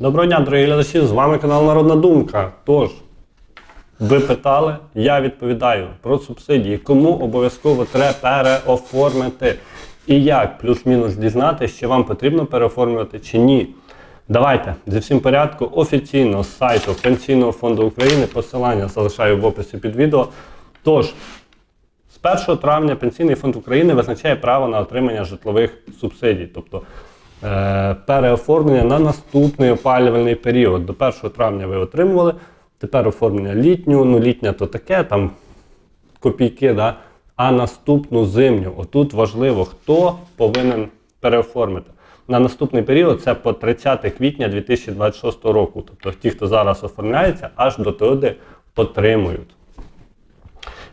Доброго дня, дорогі глядачі! З вами канал Народна Думка. Тож, ви питали, я відповідаю про субсидії, кому обов'язково треба переоформити і як плюс-мінус дізнатися, чи вам потрібно переоформлювати чи ні. Давайте зі всім порядку офіційно з сайту Пенсійного фонду України посилання залишаю в описі під відео. Тож, з 1 травня Пенсійний фонд України визначає право на отримання житлових субсидій, тобто переоформлення на наступний опалювальний період. До 1 травня ви отримували, тепер оформлення літню, ну літня то таке, там копійки, да? а наступну зимню. Отут важливо, хто повинен переоформити. На наступний період це по 30 квітня 2026 року. Тобто ті, хто зараз оформляється, аж до тоді отримують.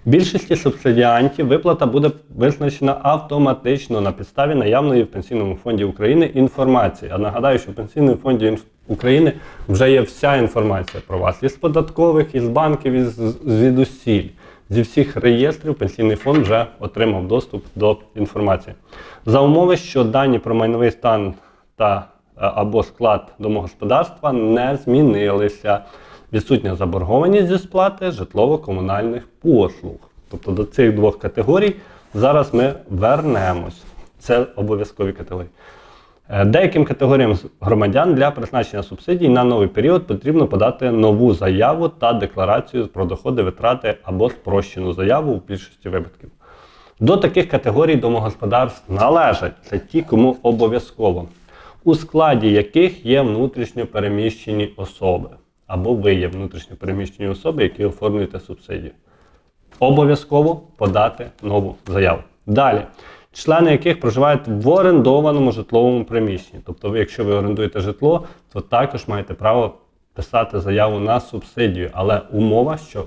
Більшості субсидіантів виплата буде визначена автоматично на підставі наявної в Пенсійному фонді України інформації. А нагадаю, що в Пенсійному фонді України вже є вся інформація про вас із податкових, із банків, із звідусіль. Зі всіх реєстрів Пенсійний фонд вже отримав доступ до інформації. За умови, що дані про майновий стан та е, або склад домогосподарства не змінилися. Відсутня заборгованість зі сплати житлово-комунальних послуг. Тобто до цих двох категорій зараз ми вернемось. Це обов'язкові категорії. Е, Деяким категоріям громадян для призначення субсидій на новий період потрібно подати нову заяву та декларацію про доходи, витрати або спрощену заяву у більшості випадків. До таких категорій домогосподарств належать це ті, кому обов'язково, у складі яких є внутрішньо переміщені особи, або ви є внутрішньо переміщені особи, які оформлюєте субсидію. Обов'язково подати нову заяву. Далі, члени яких проживають в орендованому житловому приміщенні. Тобто, якщо ви орендуєте житло, то також маєте право писати заяву на субсидію, але умова, що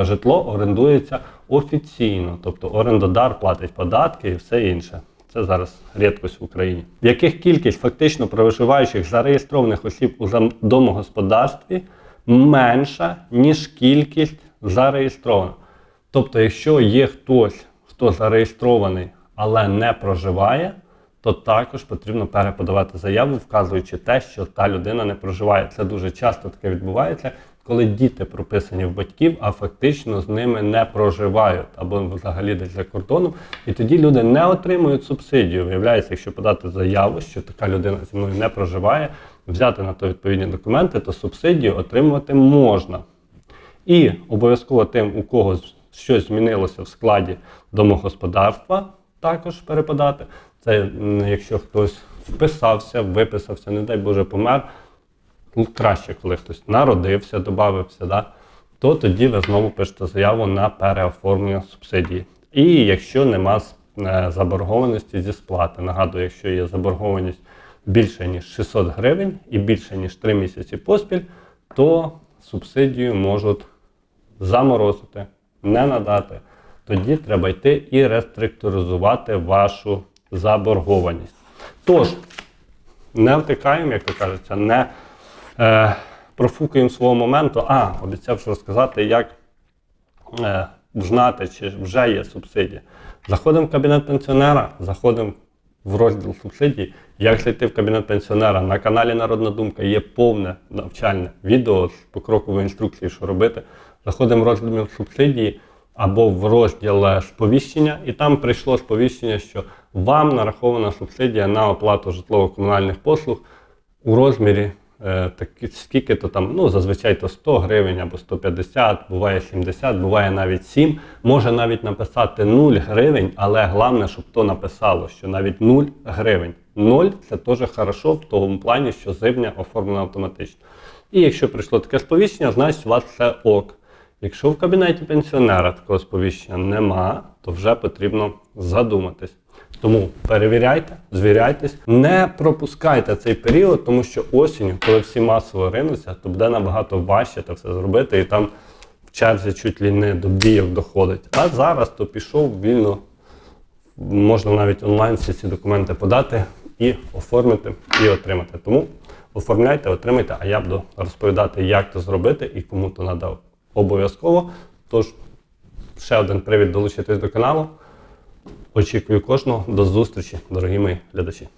житло орендується офіційно, тобто орендодар платить податки і все інше. Це зараз рідкость в Україні. В яких кількість фактично проживаючих зареєстрованих осіб у домогосподарстві менша, ніж кількість зареєстрованих. Тобто, якщо є хтось, хто зареєстрований, але не проживає, то також потрібно переподавати заяву, вказуючи те, що та людина не проживає. Це дуже часто таке відбувається, коли діти прописані в батьків, а фактично з ними не проживають або взагалі десь за кордоном. І тоді люди не отримують субсидію. Виявляється, якщо подати заяву, що така людина зі мною не проживає, взяти на то відповідні документи, то субсидію отримувати можна. І обов'язково тим, у кого щось змінилося в складі домогосподарства, також перепадати. Це якщо хтось вписався, виписався, не дай Боже, помер. Ну, краще, коли хтось народився, додався, да? то тоді ви знову пишете заяву на переоформлення субсидії. І якщо нема е, заборгованості зі сплати, нагадую, якщо є заборгованість більше ніж 600 гривень і більше ніж 3 місяці поспіль, то субсидію можуть заморозити, не надати. Тоді треба йти і реструктуризувати вашу заборгованість. Тож, не втикаємо, як то кажеться, не е, профукуємо свого моменту. А, обіцяв ще розказати, як е, знати, чи вже є субсидія. Заходимо в кабінет пенсіонера, заходимо в розділ субсидій. Як зайти в кабінет пенсіонера? На каналі Народна Думка є повне навчальне відео з покроковою інструкцією, що робити. Заходимо в розділ субсидії або в розділ сповіщення, і там прийшло сповіщення, що вам нарахована субсидія на оплату житлово-комунальних послуг у розмірі е, такі, скільки то там, ну зазвичай то 100 гривень або 150, буває 70, буває навіть 7. Може навіть написати 0 гривень, але головне, щоб то написало, що навіть 0 гривень. 0 це теж хорошо в тому плані, що зимня оформлена автоматично. І якщо прийшло таке сповіщення, значить у вас все ок. Якщо в кабінеті пенсіонера такого сповіщення нема, то вже потрібно задуматись. Тому перевіряйте, звіряйтесь, не пропускайте цей період, тому що осінню, коли всі масово ринуться, то буде набагато важче це все зробити, і там в черзі чуть ли не до бійок доходить. А зараз то пішов вільно, можна навіть онлайн всі ці документи подати і оформити, і отримати. Тому оформляйте, отримайте, а я буду розповідати, як це зробити і кому то надав обов'язково. Тож, ще один привід долучитись до каналу. Очікую кожного. До зустрічі, дорогі мої глядачі.